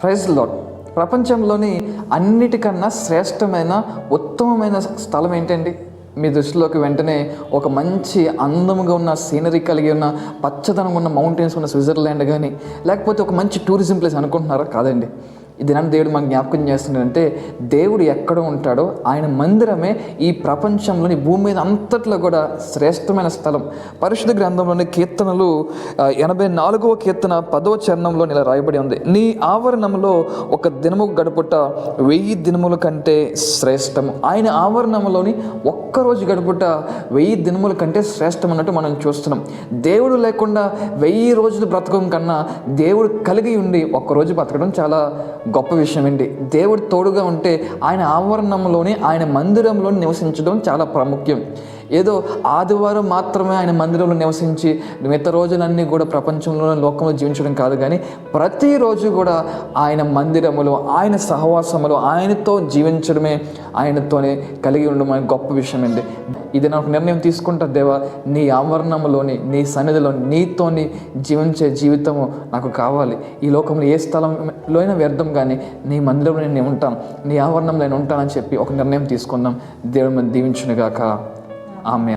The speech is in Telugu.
ప్రైజ్ లాడ్ ప్రపంచంలోని అన్నిటికన్నా శ్రేష్టమైన ఉత్తమమైన స్థలం ఏంటండి? మీ దృష్టిలోకి వెంటనే ఒక మంచి అందముగా ఉన్న సీనరీ కలిగి ఉన్న పచ్చదనం ఉన్న మౌంటైన్స్ ఉన్న స్విట్జర్లాండ్ కానీ లేకపోతే ఒక మంచి టూరిజం ప్లేస్ అనుకుంటున్నారా? కాదండి. ఇది నన్ను దేవుడు మాకు జ్ఞాపకం చేస్తున్నాడంటే దేవుడు ఎక్కడ ఉంటాడో ఆయన మందిరమే ఈ ప్రపంచంలోని భూమి మీద అంతట్లో కూడా శ్రేష్టమైన స్థలం. పరిశుద్ధ గ్రంథంలోని కీర్తనలు ఎనభై నాలుగవ కీర్తన పదవ చరణంలో ఇలా రాయబడి ఉంది. నీ ఆవరణంలో ఒక దినము గడుపుట వెయ్యి దినముల కంటే శ్రేష్టము. ఆయన ఆవరణంలోని ఒక్కరోజు గడుపుట వెయ్యి దినముల కంటే శ్రేష్టం అన్నట్టు మనం చూస్తున్నాం. దేవుడు లేకుండా వెయ్యి రోజులు బ్రతకడం కన్నా దేవుడు కలిగి ఉండి ఒక్కరోజు బ్రతకడం చాలా గొప్ప విషయం ఏంటి దేవుడు తోడుగా ఉంటే ఆయన ఆవరణంలోని ఆయన మందిరంలో నివసించడం చాలా ప్రాముఖ్యం. ఏదో ఆదివారం మాత్రమే ఆయన మందిరంలో నివసించి మిగతా రోజులన్నీ కూడా ప్రపంచంలో లోకంలో జీవించడం కాదు కానీ ప్రతిరోజు కూడా ఆయన మందిరములో ఆయన సహవాసములో ఆయనతో జీవించడమే ఆయనతోనే కలిగి ఉండడం అనే గొప్ప విషయం అండి. ఇది నాకు నిర్ణయం తీసుకుంటా దేవా నీ ఆవరణంలోని నీ సన్నిధిలో నీతోని జీవించే జీవితము నాకు కావాలి. ఈ లోకంలో ఏ స్థలంలో అయినా వ్యర్థం కానీ నీ మందిరంలో నేను ఉంటాను నీ ఆవరణంలో నేను ఉంటానని చెప్పి ఒక నిర్ణయం తీసుకుందాం. దేవుడు మనం దీవించునుగాక. Amen.